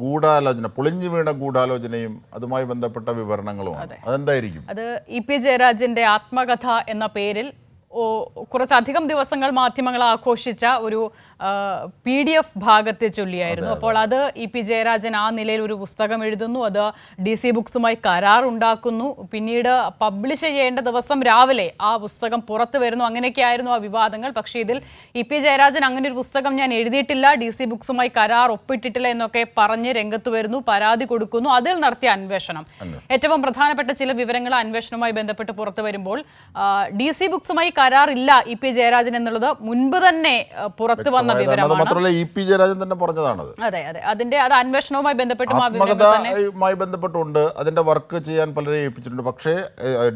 ഗൂഢാലോചന പൊളിഞ്ഞു വീണ ഗൂഢാലോചനയും അതുമായി ബന്ധപ്പെട്ട വിവരണങ്ങളും അതെന്തായിരിക്കും? അത് ഇ പി ജയരാജന്റെ ആത്മകഥ എന്ന പേരിൽ കുറച്ചധികം ദിവസങ്ങൾ മാധ്യമങ്ങൾ ആഘോഷിച്ച ഒരു പി ഡി എഫ് ഭാഗത്തെ ചൊല്ലിയായിരുന്നു. അപ്പോൾ അത്. ഇ പി ജയരാജൻ ആ നിലയിൽ ഒരു പുസ്തകം എഴുതുന്നു. അത് ഡി സി ബുക്സുമായി കരാർ ഉണ്ടാക്കുന്നു പിന്നീട് പബ്ലിഷ് ചെയ്യേണ്ട ദിവസം രാവിലെ ആ പുസ്തകം പുറത്തു വരുന്നു. അങ്ങനെയൊക്കെയായിരുന്നു ആ വിവാദങ്ങൾ. പക്ഷേ ഇതിൽ ഇ പി ജയരാജൻ അങ്ങനെ ഒരു പുസ്തകം ഞാൻ എഴുതിയിട്ടില്ല. ഡി സി ബുക്സുമായി കരാർ ഒപ്പിട്ടിട്ടില്ല എന്നൊക്കെ പറഞ്ഞ് രംഗത്ത് വരുന്നു. പരാതി കൊടുക്കുന്നു. അതിൽ നടത്തിയ അന്വേഷണം. ഏറ്റവും പ്രധാനപ്പെട്ട ചില വിവരങ്ങൾ അന്വേഷണവുമായി ബന്ധപ്പെട്ട് പുറത്തു വരുമ്പോൾ ഡി സി ബുക്സുമായി കരാർ ഇല്ല ഇ പി ജയരാജൻ എന്നുള്ളത്. മുൻപ് തന്നെ പുറത്തു വന്ന അത് വിവരമാണ്. മാത്രമല്ല ഇ പി ജയരാജൻ തന്നെ പറഞ്ഞതാണത്. അതെ അതെ. അതിന്റെ അത് അന്വേഷണവുമായി ബന്ധപ്പെട്ടും ആ വിവരങ്ങൾ തന്നെ ആത്മകഥയുമായി ബന്ധപ്പെട്ടുണ്ട്. അതിന്റെ വർക്ക് ചെയ്യാൻ പലരെ ഏൽപ്പിച്ചിട്ടുണ്ട്. പക്ഷേ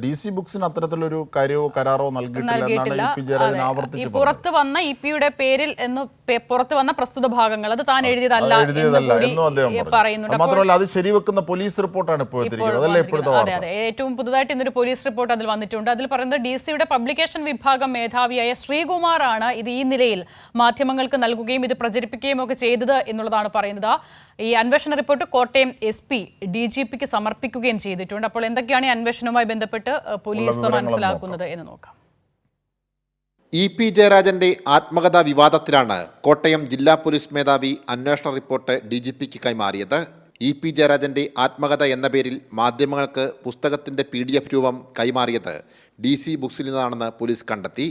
ഡി സി ബുക്സിന് അത്തരത്തിലൊരു കാര്യമോ കരാറോ നൽകിയിട്ടില്ല എന്നാണ് ഇ പി ജയരാജൻ ആവർത്തിച്ചു പുറത്ത് വന്ന ഇ പിയുടെ പേരിൽ എന്ന് പുറത്ത് വന്ന പ്രസ്തുത ഭാഗങ്ങൾ അത് താൻ എഴുതിയതല്ല എഴുതിയതല്ല. എന്നും അദ്ദേഹം പറയുന്നുണ്ട്. മാത്രമല്ല അത് ശരിവെക്കുന്ന പോലീസ് റിപ്പോർട്ടാണ് ഇപ്പോൾ എത്തിയിരിക്കുന്നത്. അതല്ലേ ഇപ്പോഴത്തെ അതെ അതെ. ഏറ്റവും പുതുതായിട്ട് ഇന്നൊരു പോലീസ് റിപ്പോർട്ട് അതിൽ വന്നിട്ടുണ്ട്. അതിൽ പറയുന്നത് ഡി സിയുടെ പബ്ലിക്കേഷൻ വിഭാഗം മേധാവിയായ ശ്രീകുമാറാണ് ഇത് ഈ നിലയിൽ മാധ്യമങ്ങൾക്ക് നൽകുകയും ഇത് പ്രചരിപ്പിക്കുകയും ഒക്കെ ചെയ്തത് എന്നുള്ളതാണ് പറയുന്നത്. ഈ അന്വേഷണ report Kottayam S P D G പിക്ക് സമർപ്പിക്കുകയും ചെയ്തിട്ടുണ്ട്. അപ്പോൾ എന്തൊക്കെയാണ് ഈ അന്വേഷണവുമായി ബന്ധപ്പെട്ട് പോലീസ് മനസ്സിലാക്കുന്നത് എന്ന് നോക്കാം. ഇ പി ജയരാജന്റെ ആത്മകഥാ വിവാദത്തിലാണ് കോട്ടയം ജില്ലാ പോലീസ് മേധാവി അന്വേഷണ റിപ്പോർട്ട് ഡി ജി പിക്ക് കൈമാറിയത്. ഇ പി ജയരാജന്റെ ആത്മകഥ എന്ന പേരിൽ മാധ്യമങ്ങൾക്ക് പുസ്തകത്തിന്റെ പി ഡി എഫ് രൂപം കൈമാറിയത് ഡി സി ബുക്സിൽ നിന്നാണെന്ന് പോലീസ് കണ്ടെത്തി.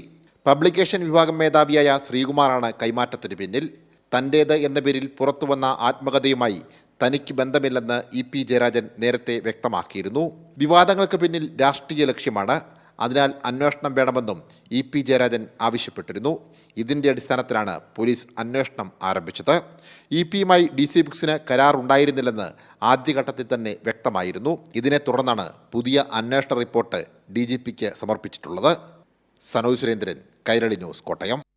പബ്ലിക്കേഷൻ വിഭാഗം മേധാവിയായ ശ്രീകുമാറാണ് കൈമാറ്റത്തിന് പിന്നിൽ. തന്റേത് എന്ന പേരിൽ പുറത്തുവന്ന ആത്മകഥയുമായി തനിക്ക് ബന്ധമില്ലെന്ന് ഇ പി ജയരാജൻ നേരത്തെ വ്യക്തമാക്കിയിരുന്നു. വിവാദങ്ങൾക്ക് പിന്നിൽ രാഷ്ട്രീയ ലക്ഷ്യമാണ്. അതിനാൽ അന്വേഷണം വേണമെന്നും ഇ പി ജയരാജൻ ആവശ്യപ്പെട്ടിരുന്നു. ഇതിന്റെ അടിസ്ഥാനത്തിലാണ് പോലീസ് അന്വേഷണം ആരംഭിച്ചത്. ഇ പിയുമായി ഡി സി ബുക്സിന് കരാർ ഉണ്ടായിരുന്നില്ലെന്ന് ആദ്യഘട്ടത്തിൽ തന്നെ വ്യക്തമായിരുന്നു. ഇതിനെ തുടർന്നാണ് പുതിയ അന്വേഷണ റിപ്പോർട്ട് ഡി ജി പിക്ക് സമർപ്പിച്ചിട്ടുള്ളത്. സനോജ് സുരേന്ദ്രൻ കൈരളി ന്യൂസ് കോട്ടയം